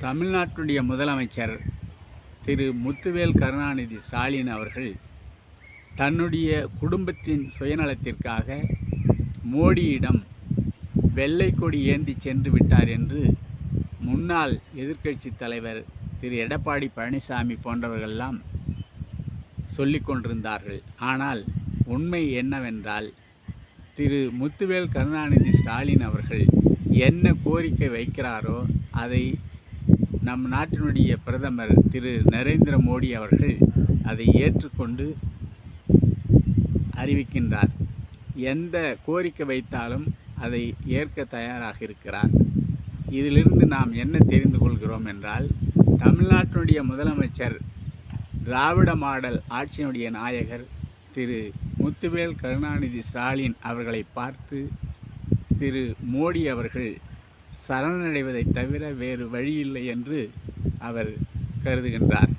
தமிழ்நாட்டுடைய முதலமைச்சர் திரு முத்துவேல் கருணாநிதி ஸ்டாலின் அவர்கள் தன்னுடைய குடும்பத்தின் சுயநலத்திற்காக மோடியிடம் வெள்ளை கொடி ஏந்தி சென்று விட்டார் என்று முன்னாள் எதிர்க்கட்சி தலைவர் திரு எடப்பாடி பழனிசாமி போன்றவர்கள்லாம் சொல்லி கொண்டிருந்தார்கள். ஆனால் உண்மை என்னவென்றால் திரு முத்துவேல் கருணாநிதி ஸ்டாலின் அவர்கள் என்ன கோரிக்கை வைக்கிறாரோ அதை நம் நாட்டினுடைய பிரதமர் திரு நரேந்திர மோடி அவர்கள் அதை ஏற்றுக்கொண்டு அறிவிக்கின்றார். எந்த கோரிக்கை வைத்தாலும் அதை ஏற்க தயாராக இருக்கிறார். இதிலிருந்து நாம் என்ன தெரிந்து கொள்கிறோம் என்றால் தமிழ்நாட்டினுடைய முதலமைச்சர் திராவிட மாடல் ஆட்சியினுடைய நாயகர் திரு முத்துவேல் கருணாநிதி ஸ்டாலின் அவர்களை பார்த்து திரு மோடி அவர்கள் சரணடைவதைத் தவிர வேறு வழியில்லை என்று அவர் கருதுகின்றார்.